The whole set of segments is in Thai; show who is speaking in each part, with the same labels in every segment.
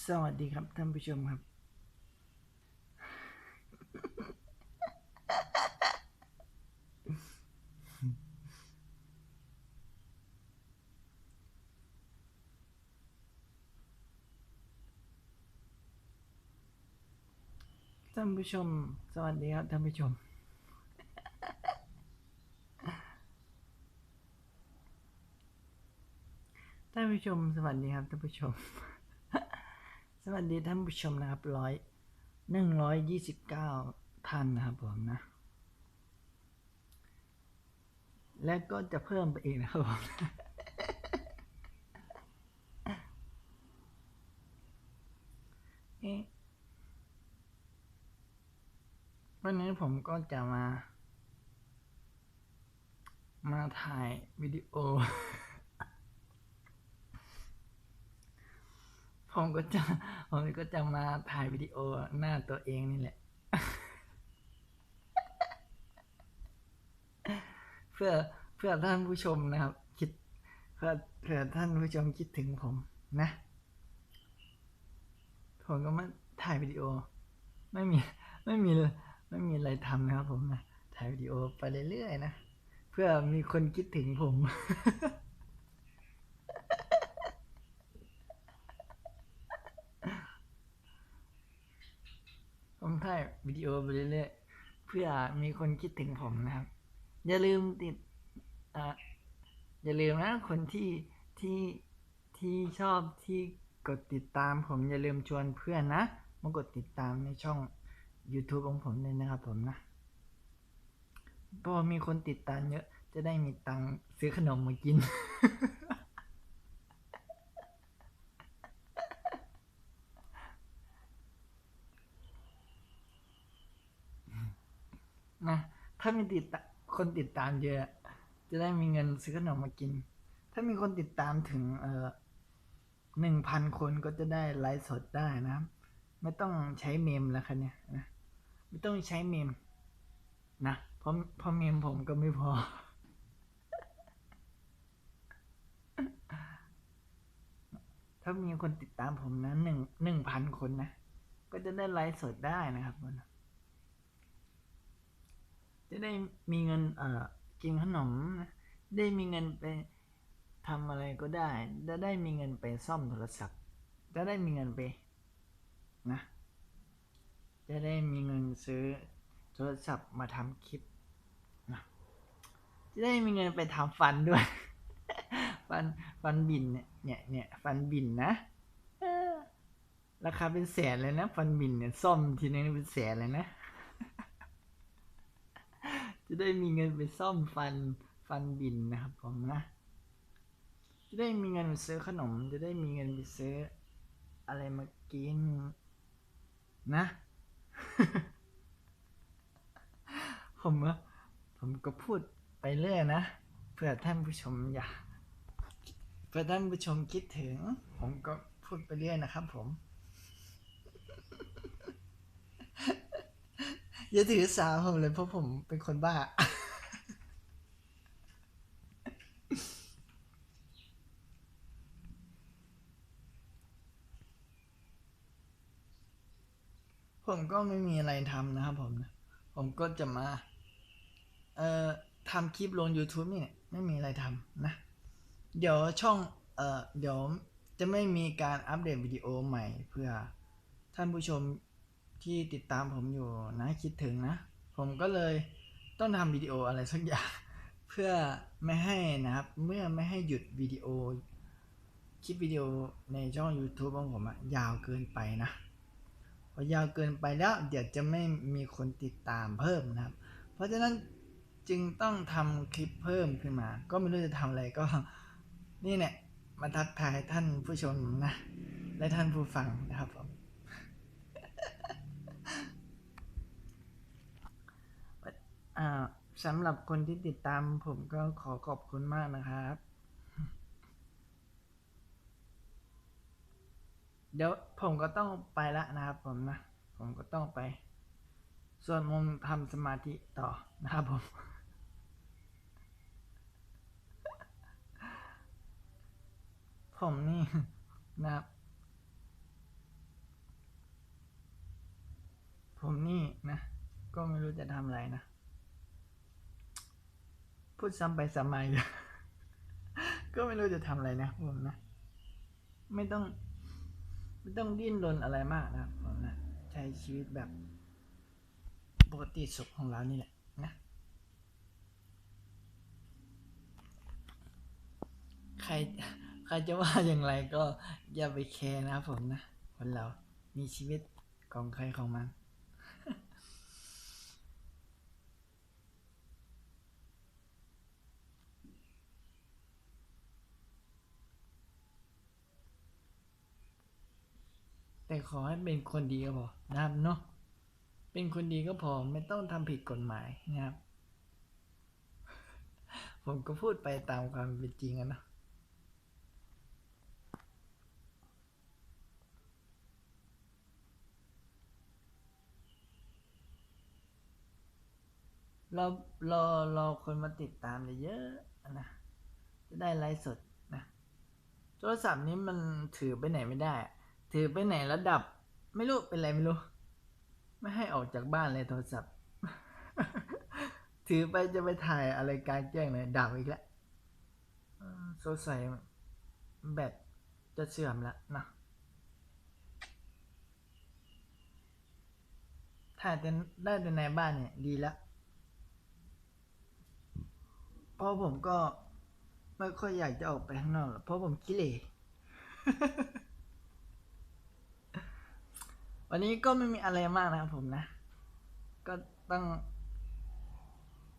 Speaker 1: สวัสดีครับท่านผู้ชมครับ ท่านผู้ชม สวัสดีครับท่านผู้ชมท่านผู้ชม สวัสดีครับท่านผู้ชม สวัสดีท่านผู้ชมนะครับร้อยหนึ่งร้อยยี่สิบเก้าท่านนะครับผมนะ และก็จะเพิ่มไปอีกนะครับผมวันนี้ผมก็จะมา มาถ่ายวิดีโอ ผมก็จะผมก็จะมาถ่ายวิดีโอหน้าตัวเองนี่แหละ เพื่อเพื่อท่านผู้ชมนะครับ คิดเพื่อเพื่อท่านผู้ชมคิดถึงผมนะ ผมก็มาถ่ายวิดีโอ ไม่มีไม่มีไม่มีอะไรทำนะครับผมนะถ่ายวิดีโอไปเรื่อยๆนะ เพื่อมีคนคิดถึงผม ผมถ่ายวิดีโอไปเรื่อยๆเพื่อมีคนคิดถึงผมนะครับ อย่าลืมติดอ่าอย่าลืมนะคนที่ที่ที่ชอบที่กดติดตามผมอย่าลืมชวนเพื่อนนะมากดติดตามในช่อง YouTube ของผมเลยนะครับผมนะเพราะมีคนติดตามเยอะ จะได้มีตังค์ซื้อขนมมากิน นะถ้ามีติดคนติดตามเยอะ จะได้มีเงินซื้อขนมมากิน ถ้ามีคนติดตามถึงเออหนึ่งพันคนก็จะได้ไลฟ์สดได้นะครับไม่ต้องใช้เมมแล้วคันเนี่ยนะไม่ต้องใช้เมมนะเพราะเพราะเมมผมก็ไม่พอ ถ้ามีคนติดตามผมนะหนึ่งหนึ่งพันคนนะ ก็จะได้ไลฟ์สดได้นะครับมัน จะได้มีเงินเอ่อกินขนม ได้มีเงินไปทำอะไรก็ได้ จะได้มีเงินไปซ่อมโทรศัพท์ จะได้มีเงินไปนะ จะได้มีเงินซื้อโทรศัพท์มาทำคลิปนะจะได้มีเงินไปทำฟันด้วย ฟันฟันบินเนี่ยเนี่ยเนี่ยฟันบินนะราคาเป็นแสนเลยนะ ฟันบินเนี่ยซ่อมทีนึงเป็นแสนเลยนะ จะได้มีเงินไปซ่อมฟันฟันบินนะครับผมนะ จะได้มีเงินไปซื้อขนม จะได้มีเงินไปซื้ออะไรมากินนะ ผมอะผมก็พูดไปเรื่อยนะ เพื่อท่านผู้ชมอยากเพื่อท่านผู้ชมคิดถึง ผมก็พูดไปเรื่อยนะครับผม อย่าถือสาผมเลยเพราะผมเป็นคนบ้า ผมก็ไม่มีอะไรทำนะครับผม ผมก็จะมา เอ่อทำคลิปลง YouTube นี่เนี่ยไม่มีอะไรทำนะ เดี๋ยวช่อง เอ่อ เดี๋ยวจะไม่มีการอัปเดตวิดีโอใหม่เพื่อท่านผู้ชม ที่ติดตามผมอยู่นะคิดถึงนะ ผมก็เลยต้องทำวิดีโออะไรสักอย่าง เพื่อไม่ให้นะครับ เมื่อไม่ให้หยุดวิดีโอคลิปวิดีโอในช่อง YouTube ของผมอะยาวเกินไปนะพอยาวเกินไปแล้วเดี๋ยวจะไม่มีคนติดตามเพิ่มนะครับ เพราะฉะนั้นจึงต้องทำคลิปเพิ่มขึ้นมา ก็ไม่รู้จะทำอะไรก็ นี่เนี่ยมาทักทายท่านผู้ชมนะ และท่านผู้ฟังนะครับผม สำหรับคนที่ติดตามผมก็ขอขอบคุณมากนะครับ เดี๋ยวผมก็ต้องไปละนะครับผมนะ ผมก็ต้องไป ส่วนมนทำสมาธิต่อนะครับผม ผมนี่นะครับ ผมนี่นะ ก็ไม่รู้จะทำอะไรนะ พูดซ้ำไปซ้ำมาก็ไม่รู้จะทำอะไรนะผมนะ ไม่ต้อง ไม่ต้องดิ้นรนอะไรมากนะผมนะใช้ชีวิตแบบปกติสุขของเรานี่แหละนะใครใครจะว่าอย่างไรก็อย่าไปแคร์นะครับผมนะคนเรามีชีวิตของใครของมัน แต่ขอให้เป็นคนดีก็พอนะครับเนาะเป็นคนดีก็พอไม่ต้องทำผิดกฎหมายนะครับ ผมก็พูดไปตามความเป็นจริงอะเนาะเรารอรอคนมาติดตามเยอะๆนะจะได้ไลฟ์สดนะโทรศัพท์นี้มันถือไปไหนไม่ได้ ถือไปไหนแล้วดับ ไม่รู้เป็นไรไม่รู้ ไม่ให้ออกจากบ้านเลยโทรศัพท์ ถือไปจะไปถ่ายอะไรการแจ้งเลยดับอีกแล้วสงสัยแบตจะเสื่อมแล้วนะถ่ายแต่ได้แต่ในบ้านเนี่ยดีแล้วเพราะผมก็ไม่ค่อยอยากจะออกไปข้างนอกหรอกเพราะผมขี้เหร่ วันนี้ก็ไม่มีอะไรมากนะครับผมนะ ก็ต้อง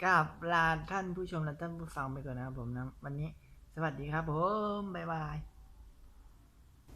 Speaker 1: กราบลาท่านผู้ชมและท่านผู้ฟังไปก่อนนะครับผมนะ วันนี้สวัสดีครับผม บ๊ายบาย